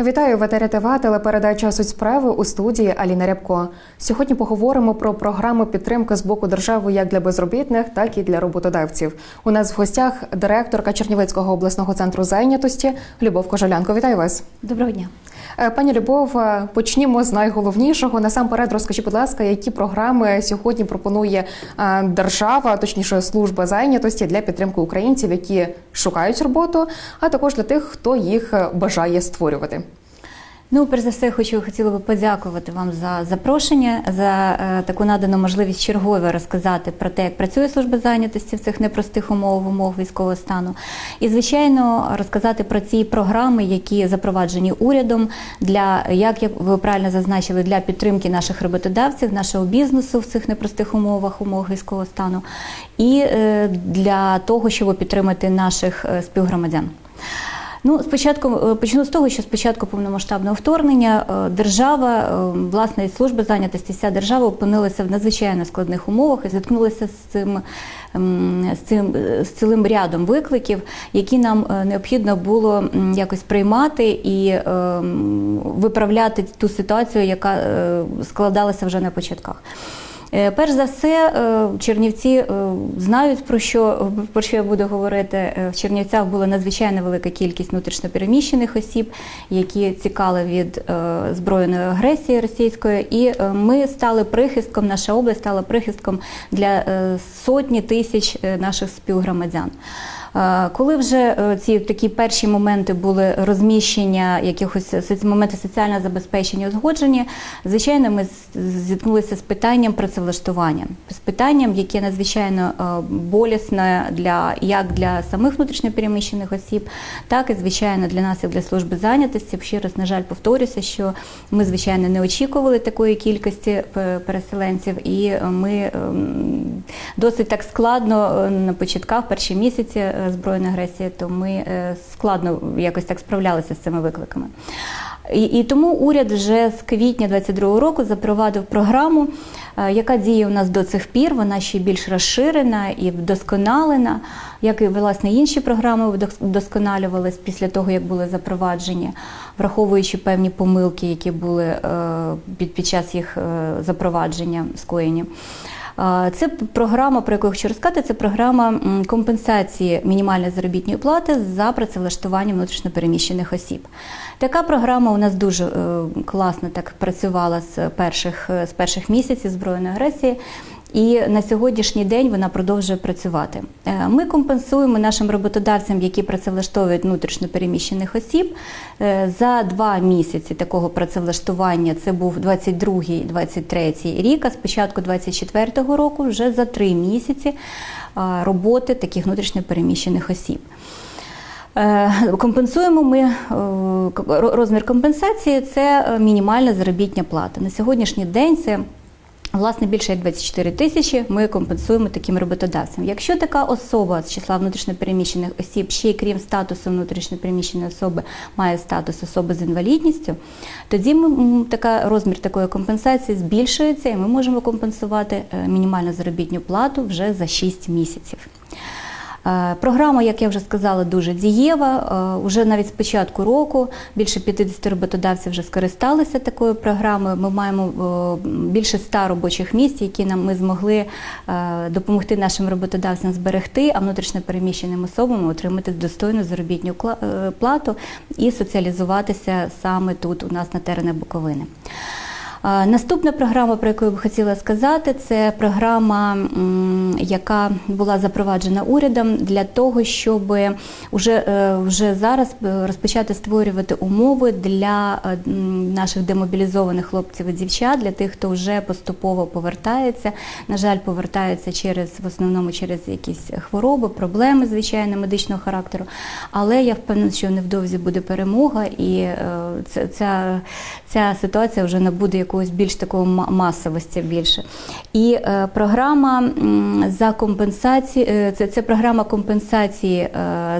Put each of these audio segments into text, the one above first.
Вітаю в етері ТВ, телепередача «Суть справи» у студії Аліна Рябко. Сьогодні поговоримо про програму підтримки з боку держави як для безробітних, так і для роботодавців. У нас в гостях директорка Чернівецького обласного центру зайнятості Любов Кожолянко. Вітаю вас. Доброго дня. Е, Пані Любов, е, почнімо з найголовнішого. Насамперед, розкажіть, будь ласка, які програми сьогодні пропонує е, держава, точніше служба зайнятості для підтримки українців, які шукають роботу, а також для тих, хто їх бажає створювати. Ну, перш за все, хочу хотіла би подякувати вам за запрошення, за е, таку надану можливість чергово розказати про те, як працює служба зайнятості в цих непростих умовах, в умовах військового стану. І, звичайно, розказати про ці програми, які запроваджені урядом для, як ви правильно зазначили, для підтримки наших роботодавців, нашого бізнесу в цих непростих умовах, умовах військового стану, і е, для того, щоб підтримати наших е, співгромадян. Ну, спочатку е, почну з того, що спочатку повномасштабного вторгнення е, держава, е, власне, і служба зайнятості, вся держава опинилася в надзвичайно складних умовах і зіткнулася з цим. ем, З цим з цілим рядом викликів, які нам необхідно було якось приймати і ем, виправляти ту ситуацію, яка складалася вже на початках. Е, Перш за все, е, Чернівці е, знають про що про що я буду говорити. В Чернівцях була надзвичайно велика кількість внутрішньопереміщених осіб, які цікали від збройної агресії російської, і ми стали прихистком. Наша область стала прихистком для сотні тисяч наших співгромадян. Е, Коли вже е, ці такі перші моменти були розміщення, якихось моменти соціального забезпечення узгоджені, звичайно, ми зіткнулися з питанням працевлаштування, з питанням, яке надзвичайно е, болісне для як для самих внутрішньопереміщених осіб, так і звичайно для нас, як для служби зайнятості. Ще раз, на жаль, повторюся, що ми звичайно не очікували такої кількості переселенців, і е, ми ем, досить так складно е, на початках, перші місяці е, збройної агресії, то ми е, складно якось так справлялися з цими викликами. І, і тому уряд вже з квітня 22 року запровадив програму, е, яка діє у нас до цих пір. Вона ще більш розширена і вдосконалена, як і власне інші програми вдос- вдосконалювались після того, як були запроваджені, враховуючи певні помилки, які були е, під, під час їх запровадження скоєні. Це програма, про яку я хочу розказати, це програма компенсації мінімальної заробітної плати за працевлаштування внутрішньопереміщених осіб. Така програма у нас дуже е, класно так працювала з перших, е, з перших місяців збройної агресії. І на сьогоднішній день вона продовжує працювати. Е, Ми компенсуємо нашим роботодавцям, які працевлаштовують внутрішньопереміщених осіб, е, за два місяці такого працевлаштування. Це був 22-23 рік, а з початку 24-го року вже за три місяці роботи таких внутрішньопереміщених осіб. Е, Компенсуємо ми розмір компенсації це мінімальна заробітня плата. На сьогоднішній день це Власне, більше як 24 тисячі ми компенсуємо таким роботодавцям. Якщо така особа з числа внутрішньопереміщених осіб, ще й крім статусу внутрішньопереміщеної особи, має статус особи з інвалідністю, тоді ми, така, розмір такої компенсації збільшується і ми можемо компенсувати е, мінімальну заробітну плату вже за 6 місяців. Е, Програма, як я вже сказала, дуже дієва. Е, Уже навіть з початку року більше 50 роботодавців вже скористалися такою програмою. Ми маємо е, більше 100 робочих місць, які нам ми змогли допомогти нашим роботодавцям зберегти, а внутрішньо переміщеним особам отримати достойну заробітну плату і соціалізуватися саме тут, у нас на теренах Буковини. Наступна програма, про яку я б хотіла сказати, це програма, яка була запроваджена урядом для того, щоб вже, е, вже зараз е, розпочати створювати умови для е, наших демобілізованих хлопців і дівчат, для тих, хто вже поступово повертається. На жаль, повертаються через в основному через якісь хвороби, проблеми, звичайно, медичного характеру. Але я впевнена, що невдовзі буде перемога, і ця, ця, ця ситуація вже набуде якогось більш такого масовості більше. І е, програма м, за компенсації, е, це, це програма компенсації е,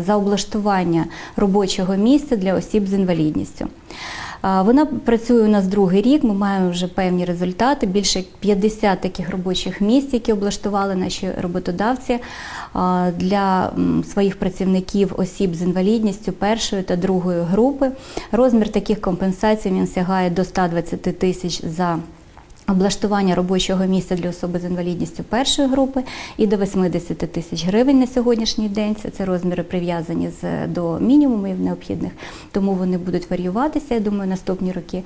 за облаштування робочого місця для осіб з інвалідністю. Вона працює у нас другий рік. Ми маємо вже певні результати. Більше як 50 таких робочих місць, які облаштували наші роботодавці для своїх працівників осіб з інвалідністю першої та другої групи. Розмір таких компенсацій він сягає до 120 тисяч за. Облаштування робочого місця для особи з інвалідністю першої групи і до 80 тисяч гривень на сьогоднішній день. Це, розміри прив'язані до мінімумів необхідних, тому вони будуть варіюватися, я думаю, наступні роки.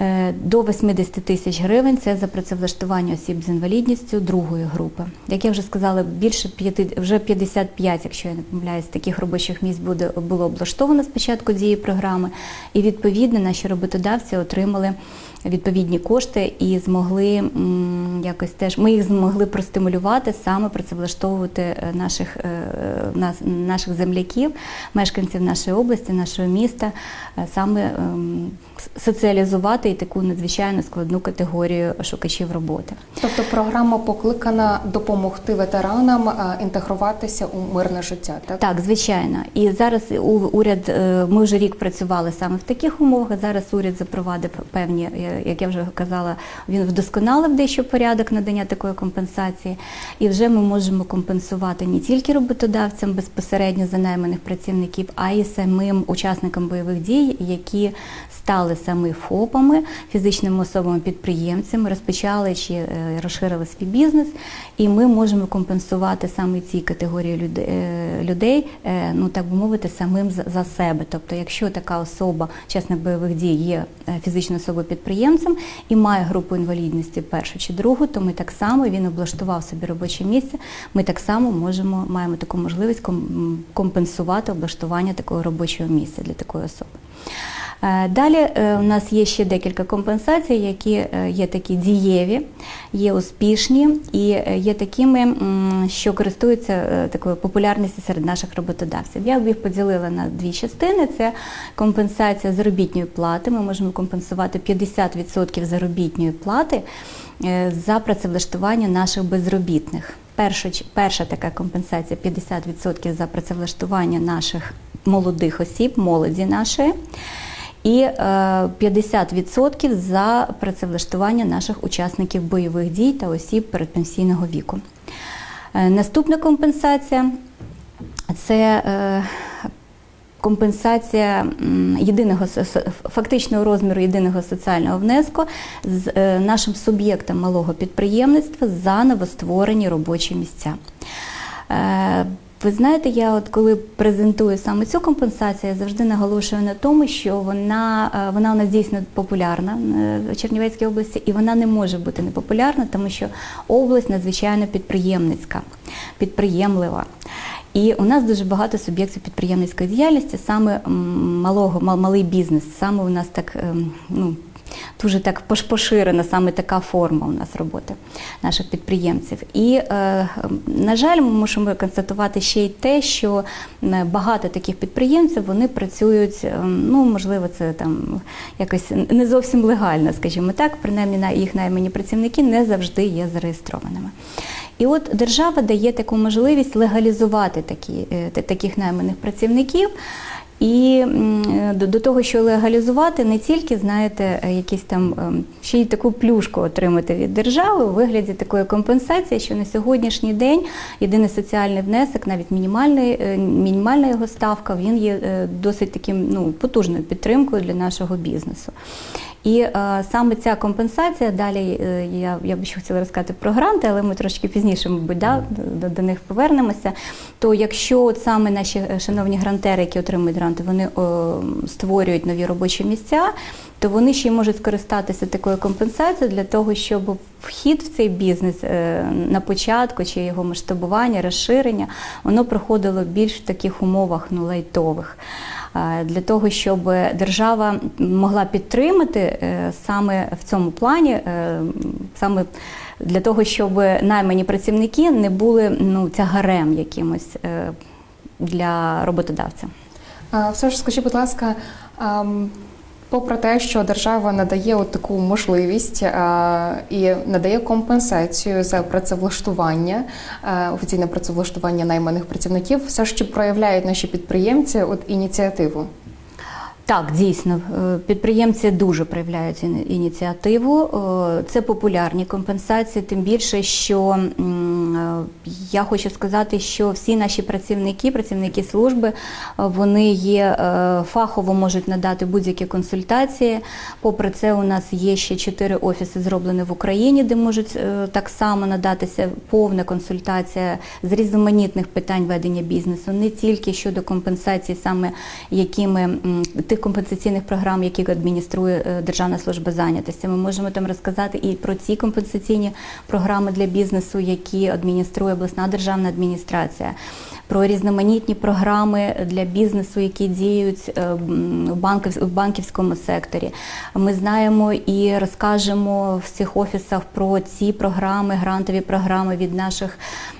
Е, До 80 тисяч гривень це за працевлаштування осіб з інвалідністю другої групи. Як я вже сказала, більше п'яти вже 55, якщо я не помиляюсь, таких робочих місць буде було облаштовано з початку дії програми, і відповідно наші роботодавці отримали відповідні кошти і змогли якось теж ми їх змогли простимулювати саме працевлаштовувати е, наших, е, нас, наших земляків, мешканців нашої області, нашого міста, е, саме ем, соціалізувати і таку надзвичайно складну категорію шукачів роботи. Тобто програма покликана допомогти ветеранам е, інтегруватися у мирне життя, так? Так, звичайно. І зараз уряд, е, ми вже рік працювали саме в таких умовах. Зараз уряд запровадив певні, е, як я вже казала, він вдосконалив дещо порядок надання такої компенсації. І вже ми можемо компенсувати не тільки роботодавцям безпосередньо за найманих працівників, а й самим учасникам бойових дій, які стали саме ФОПами, фізичними особами-підприємцями, розпочали чи е, розширили свій бізнес, і ми можемо компенсувати саме ці категорії е, людей, е, ну так би мовити, самим за- себе. Тобто, якщо така особа, учасник бойових дій, є фізичною особою підприємцем і має групу інвалідності першу чи другу, то ми так само він облаштував собі робоче місце. Ми так само можемо маємо таку можливість компенсувати облаштування такого робочого місця для такої особи. Е, Далі е, у нас є ще декілька компенсацій, які е, є такі дієві, є успішні і є такими, що користуються такою популярністю серед наших роботодавців. Я б їх поділила на дві частини: це компенсація заробітної плати. Ми можемо компенсувати 50% заробітної плати за працевлаштування наших безробітних. Перша, перша така компенсація 50% за працевлаштування наших молодих осіб, молоді нашої. І е, 50% за працевлаштування наших учасників бойових дій та осіб передпенсійного віку. Е, Наступна компенсація це е, компенсація єдиного фактичного розміру єдиного соціального внеску з е, нашим суб'єктом малого підприємництва за новостворені робочі місця. Ви знаєте, я от коли презентую саме цю компенсацію, я завжди наголошую на тому, що вона, е, вона у нас дійсно популярна е, в Чернівецькій області, і вона не може бути непопулярна, тому що область надзвичайно підприємницька, підприємлива. І у нас дуже багато суб'єктів підприємницької діяльності, саме малого, мал- малий бізнес, саме у нас так ем, ну, дуже так пош- поширена саме така форма у нас роботи наших підприємців. І, е, на жаль, ми мусимо констатувати ще й те, що багато таких підприємців вони працюють, е, ну можливо, це там якось не зовсім легально, скажімо так, принаймні на їх наймані працівники не завжди є зареєстрованими. І от держава дає таку можливість легалізувати такі, е, таких найманих працівників. І до, того, що легалізувати, не тільки знаєте, якісь там ем, ще й таку плюшку отримати від держави у вигляді такої компенсації, що на сьогоднішній день єдиний соціальний внесок, навіть мінімальний, е, мінімальна його ставка, він є е, досить таким ну потужною підтримкою для нашого бізнесу. І е, саме ця компенсація, далі е, я, я б ще хотіла розказати про гранти, але ми трошки пізніше, мабуть, да, до, до них повернемося. То якщо от саме наші е, шановні грантери, які отримують гранти, вони е, створюють нові робочі місця, то вони ще й можуть скористатися такою компенсацією для того, щоб вхід в цей бізнес е, на початку чи його масштабування, розширення, воно проходило більш в таких умовах ну, лайтових. Для того, щоб держава могла підтримати е, саме в цьому плані, е, саме для того, щоб наймані працівники не були ну, тягарем якимось для роботодавця. Все ж скажіть, будь ласка, попри те, що держава надає от таку можливість а, і надає компенсацію за працевлаштування, а, офіційне працевлаштування найманих працівників, все ж проявляють наші підприємці от ініціативу? Так, дійсно, е, підприємці дуже проявляють ініціативу. Е, Це популярні компенсації, тим більше, що е, я хочу сказати, що всі наші працівники, працівники служби, е, вони є е, фахово можуть надати будь-які консультації. Попри це, у нас є ще чотири офіси зроблені в Україні, де можуть е, так само надатися повна консультація з різноманітних питань ведення бізнесу, не тільки щодо компенсації, саме якими тих компенсаційних програм, які адмініструє е, Державна служба зайнятості. Ми можемо там розказати і про ті компенсаційні програми для бізнесу, які адмініструє обласна державна адміністрація. Про різноманітні програми для бізнесу, які діють е, в банків- банківському секторі. Ми знаємо і розкажемо в цих офісах про ці програми, грантові програми від наших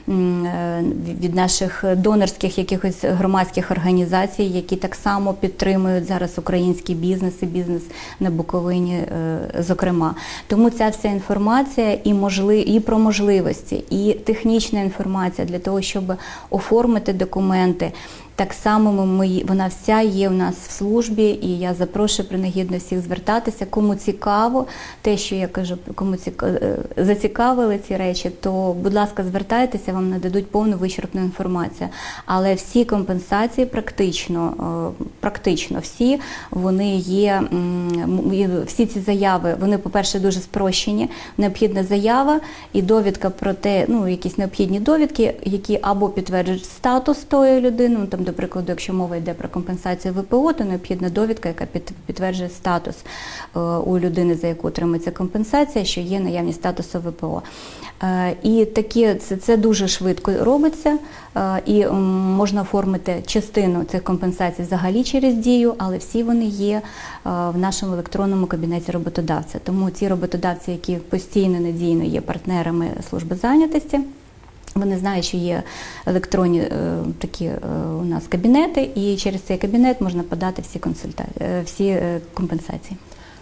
е, від наших донорських якихось громадських організацій, які так само підтримують зараз український бізнес і бізнес на Буковині, е, зокрема. Тому ця вся інформація і можли, і про можливості, і технічна інформація для того, щоб оформити документи. Так само ми, вона вся є у нас в службі, і я запрошую принагідно всіх звертатися. Кому цікаво, те, що я кажу, кому ціка- е, зацікавили ці речі, то будь ласка, звертайтеся, вам нададуть повну вичерпну інформацію. Але всі компенсації практично, е, практично всі вони є. Всі ці заяви, вони, по-перше, дуже спрощені. Необхідна заява і довідка про те, ну якісь необхідні довідки, які або підтверджують статус тої людини. Ну там, до прикладу, якщо мова йде про компенсацію ВПО, то необхідна довідка, яка під, підтверджує статус е, у людини, за яку отримується компенсація, що є наявність статусу ВПО. Е, і такі це, це дуже швидко робиться, е, і можна оформити частину цих компенсацій взагалі через дію, але всі вони є в нашому електронному кабінеті роботодавця. Тому ті роботодавці, які постійно надійно є партнерами служби зайнятості. Вони знають, що є електронні е, такі е, у нас кабінети, і через цей кабінет можна подати всі консульта... е, всі компенсації.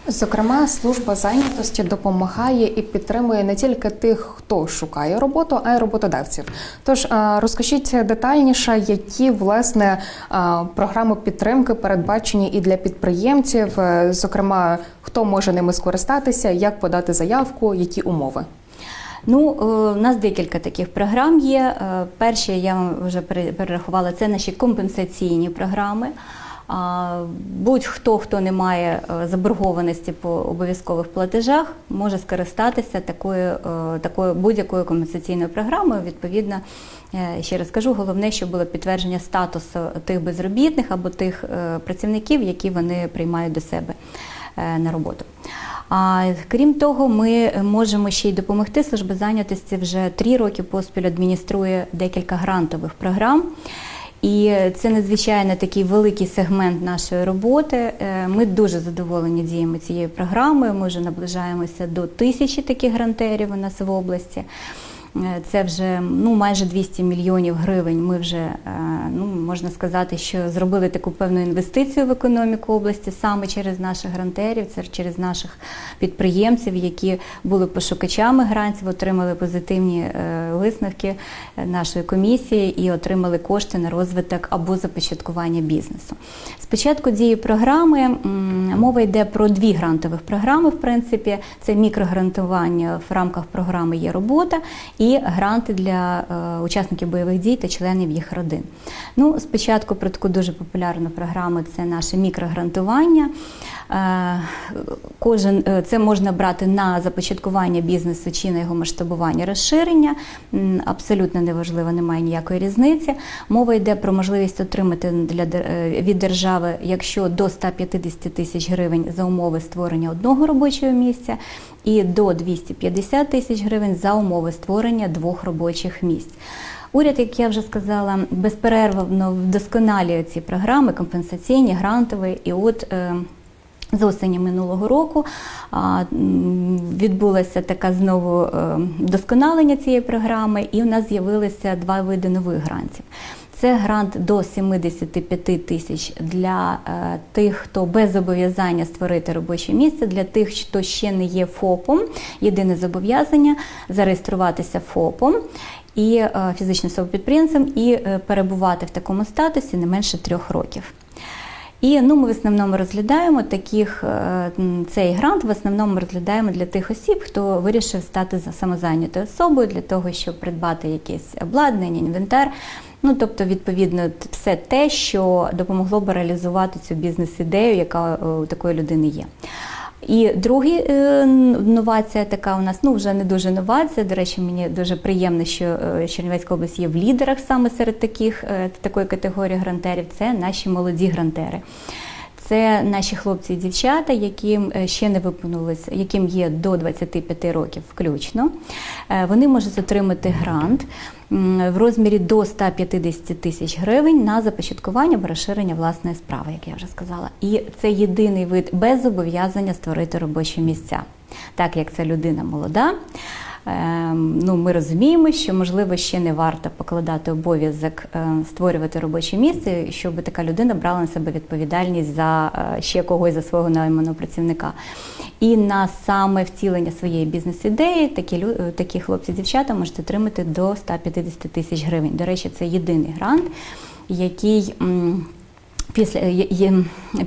Зокрема, служба зайнятості допомагає і підтримує не тільки тих, хто шукає роботу, а й роботодавців. Тож розкажіть детальніше, які власне програми підтримки передбачені і для підприємців, зокрема, хто може ними скористатися, як подати заявку, які умови. Ну, е, у нас декілька таких програм є. Е, Перші я вам вже пере- перерахувала, це наші компенсаційні програми. Будь-хто, хто не має е, заборгованості по обов'язкових платежах, може скористатися такою, е, такою будь-якою компенсаційною програмою. Відповідно, е, ще раз кажу, головне, щоб було підтвердження статусу тих безробітних або тих е, працівників, які вони приймають до себе е, на роботу. А крім того, ми можемо ще й допомогти. Служба зайнятості вже три роки поспіль адмініструє декілька грантових програм. І це надзвичайно такий великий сегмент нашої роботи. Е, Ми дуже задоволені діями цієї програми. Ми вже наближаємося до тисячі таких грантерів у нас в області. Е, Це вже ну майже 200 мільйонів гривень. Ми вже е, ну можна сказати, що зробили таку певну інвестицію в економіку області саме через наших грантерів, це через наших підприємців, які були пошукачами грантів, отримали позитивні е, висновки е, нашої комісії і отримали кошти на розвиток або започаткування бізнесу. Спочатку дії програми мова йде про дві грантових програми. В принципі, це мікрогрантування в рамках програми є робота і гранти для е, учасників бойових дій та членів їх родин. Ну, спочатку про таку дуже популярну програму це наше мікрогрантування. Е, Кожен е, це можна брати на започаткування бізнесу чи на його масштабування розширення. Абсолютно неважливо, немає ніякої різниці. Мова йде про можливість отримати для е, від держави, якщо до 150 тисяч гривень за умови створення одного робочого місця, і до 250 тисяч гривень за умови створення двох робочих місць. Уряд, як я вже сказала, безперервно вдосконалює ці програми компенсаційні, грантові. І от з осені минулого року відбулося таке знову е, вдосконалення цієї програми, і у нас з'явилися два види нових грантів. Це грант до 75 тисяч для е, тих, хто без зобов'язання створити робоче місце, для тих, хто ще не є ФОПом. Єдине зобов'язання зареєструватися ФОПом і е, фізичним особою підприємцем і перебувати в такому статусі не менше трьох років. І ну, ми в основному розглядаємо таких е, цей грант в основному розглядаємо для тих осіб, хто вирішив стати за самозайнятою особою для того, щоб придбати якесь обладнання, інвентар. Ну, тобто, відповідно, все те, що допомогло б реалізувати цю бізнес-ідею, яка е, у такої людини є. І друга новація така у нас, ну вже не дуже новація. До речі, мені дуже приємно, що е, Чернівецька область є в лідерах саме серед таких е, такої категорії грантерів. Це наші молоді грантери. Це наші хлопці і дівчата, яким е, ще не виповнилось, яким є до 25 років включно. Е, Вони можуть отримати грант в розмірі до 150 тисяч гривень на започаткування або розширення власної справи, як я вже сказала. І це єдиний вид без зобов'язання створити робочі місця. Так як це людина молода. Ем, Ну, ми розуміємо, що можливо ще не варто покладати обов'язок е, створювати робоче місце, щоб така людина брала на себе відповідальність за е, ще когось за свого найманого працівника. І на саме втілення своєї бізнес-ідеї такі е, такі хлопці-дівчата можуть отримати до 150 тисяч гривень. До речі, це єдиний грант, який. Після, є-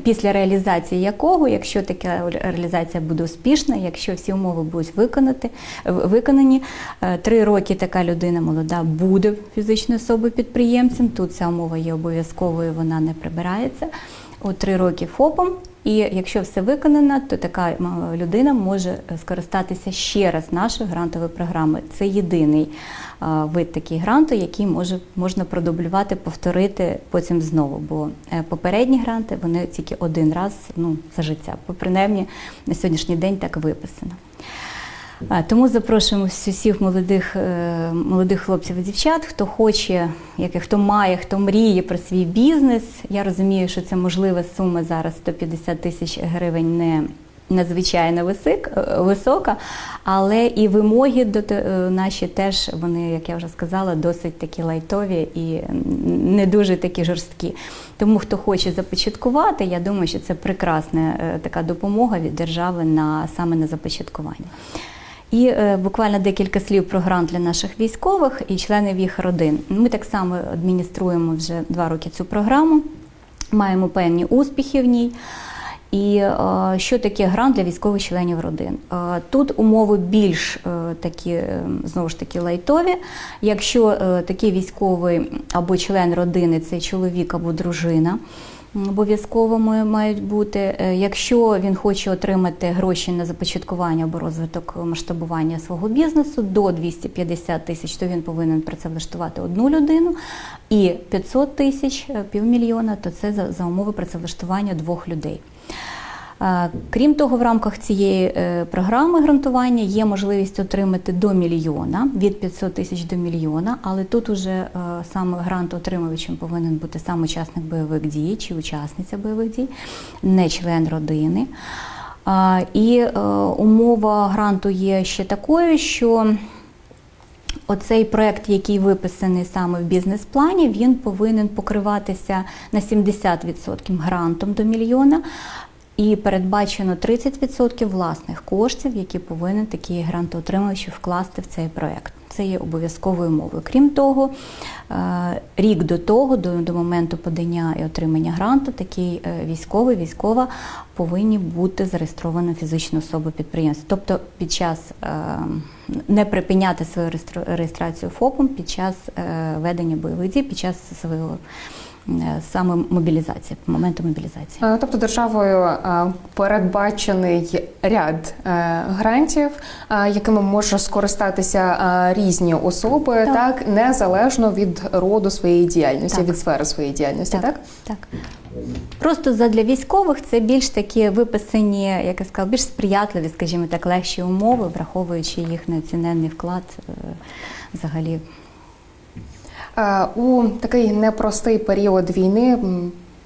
після реалізації якого, якщо така реалізація буде успішна, якщо всі умови будуть виконати, виконані, е, три роки така людина молода буде фізичною особою підприємцем. Тут ця умова є обов'язковою, вона не прибирається. У три роки ФОПом, і якщо все виконано, то така людина може е, скористатися ще раз нашою грантовою програмою. Це єдиний е, вид такий гранту, який може можна продублювати, повторити потім знову. Бо е, попередні гранти вони тільки один раз ну, за життя. Бо принаймні на сьогоднішній день так виписано. Тому запрошуємо всіх молодих, е, молодих хлопців і дівчат, хто хоче, як хто має, хто мріє про свій бізнес. Я розумію, що це можлива сума зараз 150 тисяч гривень не надзвичайно висик, е, висока, але і вимоги до е, наші теж вони, як я вже сказала, досить такі лайтові і не дуже такі жорсткі. Тому хто хоче започаткувати, я думаю, що це прекрасна така допомога від держави на саме на започаткування. І е, буквально декілька слів про грант для наших військових і членів їх родин. Ми так само адмініструємо вже два роки цю програму, маємо певні успіхи в ній. І е, що таке грант для військових членів родин? Е, тут умови більш такі знову ж таки лайтові. Якщо такий військовий або член родини це чоловік або дружина. М, Обов'язково мають бути. Е, Якщо він хоче отримати гроші на започаткування або розвиток масштабування свого бізнесу до 250 тисяч, то він повинен працевлаштувати одну людину. І 500 тисяч, е, півмільйона, то це за, за умови працевлаштування двох людей. Крім того, в рамках цієї е, програми грантування є можливість отримати до мільйона від 500 тисяч до мільйона, але тут уже е, саме грантоотримувачем повинен бути сам учасник бойових дій чи учасниця бойових дій, не член родини. І е, умова гранту є ще такою, що Оцей проект, який виписаний саме в бізнес-плані, він повинен покриватися на 70% грантом до мільйона. І передбачено 30% власних коштів, які повинен такий грантоотримувач вкласти в цей проект. Це є обов'язковою умовою. Крім того, е, рік до того, до, до моменту подання і отримання гранту, такий е, військовий, військова повинні бути зареєстровані фізичну особу підприємства. Тобто під час е, не припиняти свою реєстра- реєстрацію ФОПом під час ведення бойових дій, під час свого е, саме мобілізації, моменту мобілізації. Е, Тобто державою е, передбачений ряд е, грантів, е, якими може скористатися е, різні особи, так, Так. незалежно від роду своєї діяльності, Так. від сфери своєї діяльності, так? так. Просто задля військових це більш такі виписані, як я сказала, більш сприятливі, скажімо так, легші умови, враховуючи їх неоціненний вклад е, взагалі Е, У такий непростий період війни.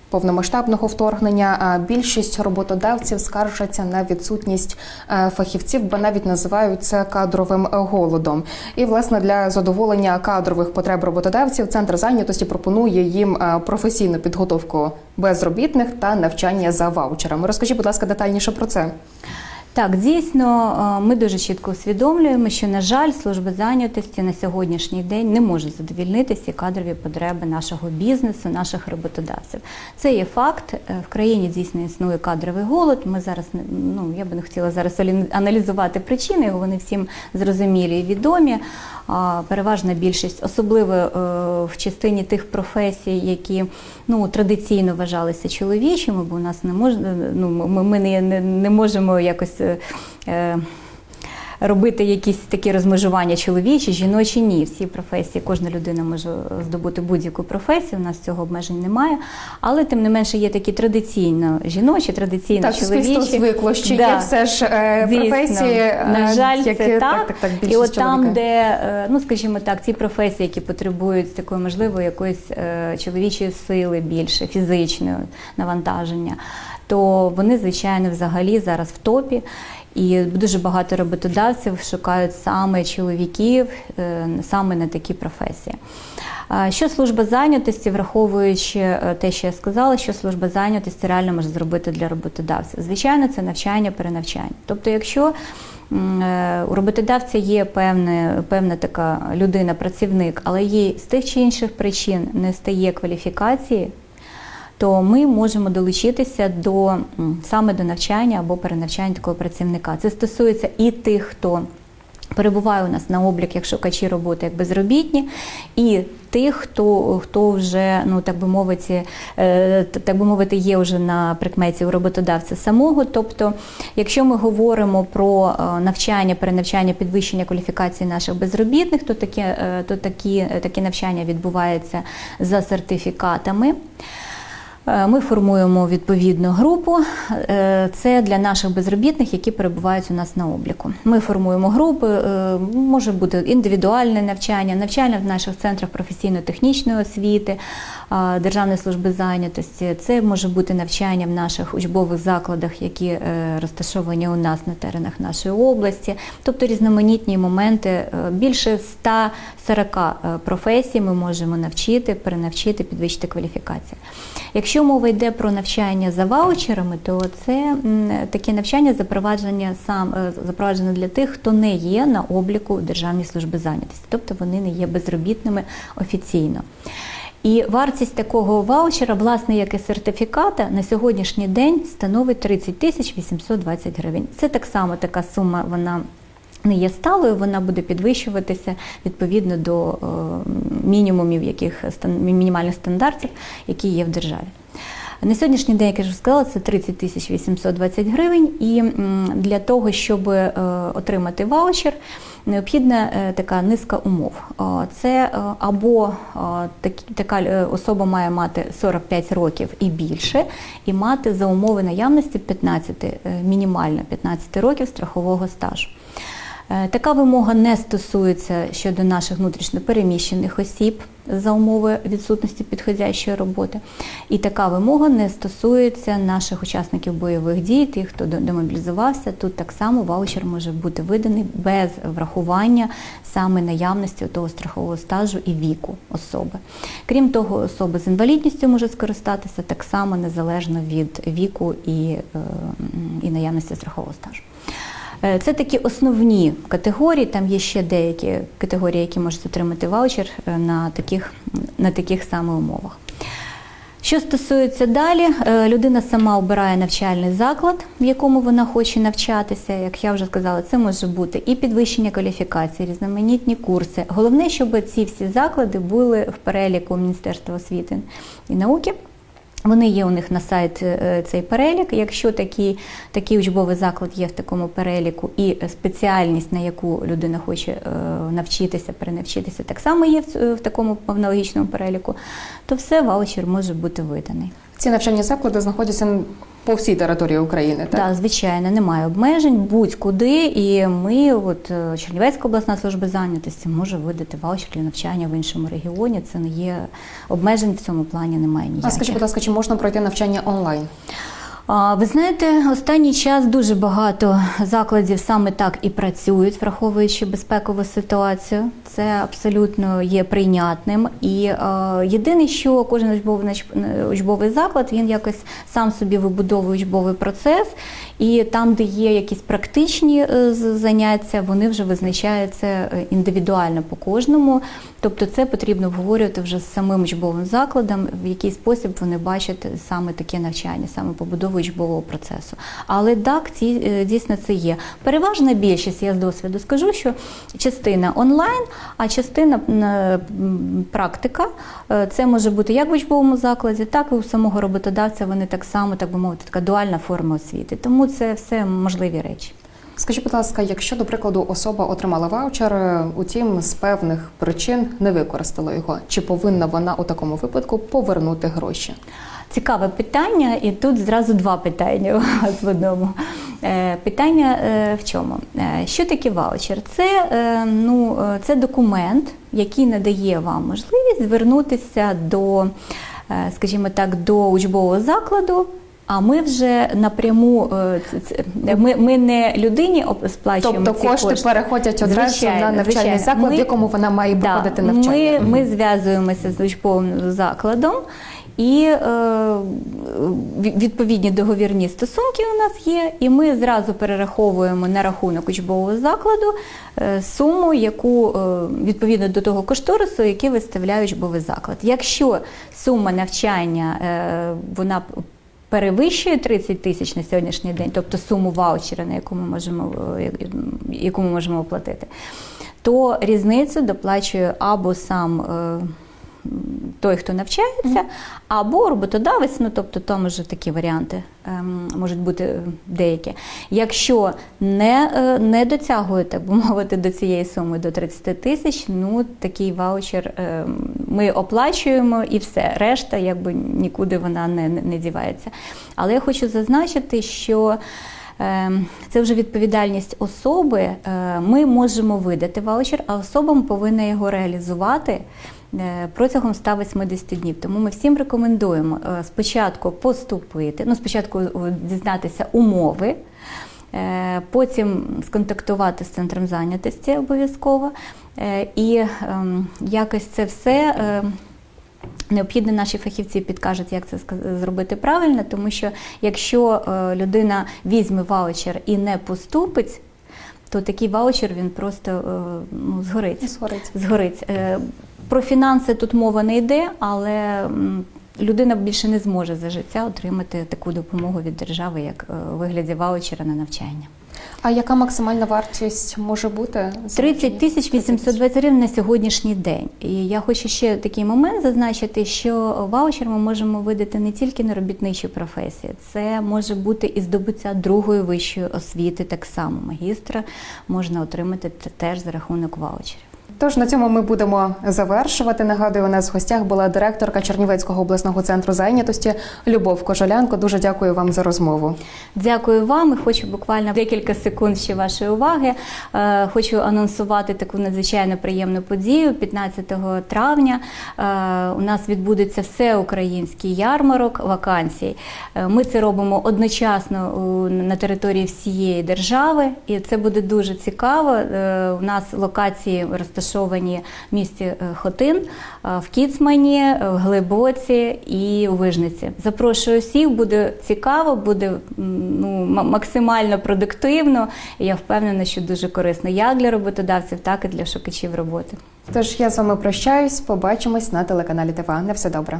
Повномасштабного вторгнення більшість роботодавців скаржаться на відсутність е, фахівців, бо навіть називають це кадровим е, голодом. І власне для задоволення кадрових потреб роботодавців центр зайнятості пропонує їм е, професійну підготовку безробітних та навчання за ваучерами. Розкажіть, будь ласка, детальніше про це. Так, дійсно, е, ми дуже чітко усвідомлюємо, що, на жаль, служба зайнятості на сьогоднішній день не може задовільнити всі кадрові потреби нашого бізнесу, наших роботодавців. Це є факт. Е, В країні дійсно існує кадровий голод. Ми зараз ну я би не хотіла зараз аналізувати причини, вони всім зрозумілі і відомі. Переважна більшість, особливо е, в частині тих професій, які ну традиційно вважалися чоловічими, бо у нас не можна, ну ми не, не, не можемо якось. Е, е, Робити якісь такі розмежування чоловічі, жіночі, ні. Всі професії, кожна людина може здобути будь-яку професію. У нас цього обмежень немає. Але тим не менше є такі традиційно жіночі, традиційно Так, чоловічі. звикло, що Да. є все ж е, професії, е, на жаль, які це так. так, так, і більшість от там, де е, ну скажімо так, ці професії, які потребують такої можливо якоїсь е, чоловічої сили більше, фізичної навантаження, то вони звичайно взагалі зараз в топі. І дуже багато роботодавців шукають саме чоловіків, е, саме на такі професії. Що служба зайнятості, враховуючи е, те, що я сказала, що служба зайнятості реально може зробити для роботодавців? Звичайно, це навчання, перенавчання. Тобто, якщо е, у роботодавця є певна, певна така людина, працівник, але їй з тих чи інших причин не стає кваліфікації, то ми можемо долучитися до саме до навчання або перенавчання такого працівника. Це стосується і тих, хто перебуває у нас на облік як шукачі роботи, як безробітні, і тих, хто, хто вже, ну так би мовити, е, так би мовити, є вже на прикметі у роботодавця самого. Тобто, якщо ми говоримо про е, навчання, перенавчання, підвищення кваліфікації наших безробітних, то таке, е, то такі, такі навчання відбуваються за сертифікатами. Е, Ми формуємо відповідну групу. Е, Це для наших безробітних, які перебувають у нас на обліку. Ми формуємо групи, е, може бути індивідуальне навчання, навчання в наших центрах професійно-технічної освіти, Державної служби зайнятості. Це може бути навчання в наших учбових закладах, які розташовані у нас на теренах нашої області. Тобто різноманітні моменти. Більше 140 е, професій ми можемо навчити, перенавчити, підвищити кваліфікацію. Якщо мова йде про навчання за ваучерами, то це таке навчання запровадження сам е, запроваджено для тих, хто не є на обліку Державної служби зайнятості, тобто вони не є безробітними офіційно. І вартість такого ваучера, власне, як і сертифіката, на сьогоднішній день становить 30 тисяч 820 гривень. Це так само така сума, вона не є сталою, вона буде підвищуватися відповідно до е, мінімумів, яких мінімальних стандартів, які є в державі. На сьогоднішній день, як я вже сказала, це 30 тисяч 820 гривень, і для того, щоб е, отримати ваучер, необхідна е, така низка умов. Е, Це або така особа має мати 45 років і більше, і мати за умови наявності 15, е, мінімально 15 років страхового стажу. Е, Така вимога не стосується щодо наших внутрішньо переміщених осіб за умови відсутності підходящої роботи. І така вимога не стосується наших учасників бойових дій, тих, хто демобілізувався. Тут так само ваучер може бути виданий без врахування саме наявності того страхового стажу і віку особи. Крім того, особа з інвалідністю може скористатися так само незалежно від віку і, е, і наявності страхового стажу. Е, Це такі основні категорії. Там є ще деякі категорії, які можуть отримати ваучер е, на таких, на таких саме умовах. Що стосується далі, е, людина сама обирає навчальний заклад, в якому вона хоче навчатися. Як я вже сказала, це може бути і підвищення кваліфікації, різноманітні курси. Головне, щоб ці всі заклади були в переліку Міністерства освіти і науки. Вони є у них на сайт е, цей перелік. Якщо такий, такий учбовий заклад є в такому переліку, і спеціальність, на яку людина хоче е, навчитися, перенавчитися, так само є в такому аналогічному переліку, то все ваучер може бути виданий. Ці навчальні заклади знаходяться по всій території України. Так? Так, звичайно, немає обмежень будь-куди. І ми, от е, Чернівецька обласна служба зайнятості, може видати ваучер для навчання в іншому регіоні. Це не є обмежень в цьому плані, немає А ніяких. скажіть, будь ласка, чи можна пройти навчання онлайн? Ви знаєте, останній час дуже багато закладів саме так і працюють, враховуючи безпекову ситуацію. Це абсолютно є прийнятним. І е, єдине, що кожен учбовий, учбовий заклад він якось сам собі вибудовує учбовий процес, і там, де є якісь практичні е, заняття, вони вже визначаються е, індивідуально по кожному. Тобто, це потрібно обговорювати вже з самим учбовим закладом, в який спосіб вони бачать саме таке навчання, саме побудову учбового процесу. Але так, ці, е, дійсно це є. Переважна більшість, я з досвіду скажу, що частина онлайн, а частина практика. Це може бути як в учбовому закладі, так і у самого роботодавця. Вони так само, так би мовити, така дуальна форма освіти. Тому це все можливі речі. Скажіть, будь ласка, якщо, до прикладу, особа отримала ваучер, е, утім з певних причин не використала його, чи повинна вона у такому випадку повернути гроші? Цікаве питання, і тут зразу два питання у вас в одному. Е, Питання е, в чому? Що таке ваучер? Це, ну, це документ, який надає вам можливість звернутися до, скажімо так, до учбового закладу. А ми вже напряму е, ц- ми, ми не людині сплачуємо Тобто ці кошти, кошти. переходять одразу Звичайно, на навчальний звичайно. заклад, Ми- в якому вона має Да, проходити навчання. Ми, ми зв'язуємося з учбовим закладом. І е, відповідні договірні стосунки у нас є, і ми зразу перераховуємо на рахунок учбового закладу е, суму, яку е, відповідно до того кошторису, який виставляє учбовий заклад. Якщо сума навчання е, вона перевищує 30 тисяч на сьогоднішній день, тобто суму ваучера, на яку ми можемо е, яку ми можемо оплатити, то різницю доплачує або сам. Той, хто навчається, або роботодавець, ну тобто там вже такі варіанти ем, можуть бути деякі. Якщо не, е, не дотягує, так би мовити, до цієї суми до 30 тисяч, ну такий ваучер ем, ми оплачуємо і все. Решта якби нікуди вона не, не, дівається. Але я хочу зазначити, що Ем, Це вже відповідальність особи. Е, Ми можемо видати ваучер, а особа повинна його реалізувати протягом 180 днів. Тому ми всім рекомендуємо е, спочатку поступити, ну спочатку е, дізнатися умови. е, Потім сконтактувати з центром зайнятості обов'язково е, і ем, якось це все е, Необхідно наші фахівці підкажуть, як це зробити правильно, тому що якщо е, людина візьме ваучер і не поступить, то такий ваучер він просто е, ну, згорить. Згорить. Згорить. Про фінанси тут мова не йде, але людина більше не зможе за життя отримати таку допомогу від держави, як е, у вигляді ваучера на навчання. А яка максимальна вартість може бути? 30 тисяч 820 гривень на сьогоднішній день. І я хочу ще такий момент зазначити, що ваучер ми можемо видати не тільки на робітничі професії, це може бути і здобуття другої вищої освіти, так само магістра можна отримати те- теж за рахунок ваучерів. Тож на цьому ми будемо завершувати. Нагадую, у нас в гостях була директорка Чернівецького обласного центру зайнятості Любов Кожолянко. Дуже дякую вам за розмову. Дякую вам. І хочу буквально декілька секунд ще вашої уваги. Е, Хочу анонсувати таку надзвичайно приємну подію. 15 травня е, у нас відбудеться всеукраїнський ярмарок вакансій. Е, Ми це робимо одночасно на території всієї держави, і це буде дуже цікаво. У нас локації розташовані в місті е, Хотин, е, в Кіцмані, е, в Глибоці і у Вижниці. Запрошую всіх, буде цікаво, буде ну, максимально продуктивно. І я впевнена, що дуже корисно як для роботодавців, так і для шукачів роботи. Тож я з вами прощаюсь. Побачимось на телеканалі ТВА. На все добре.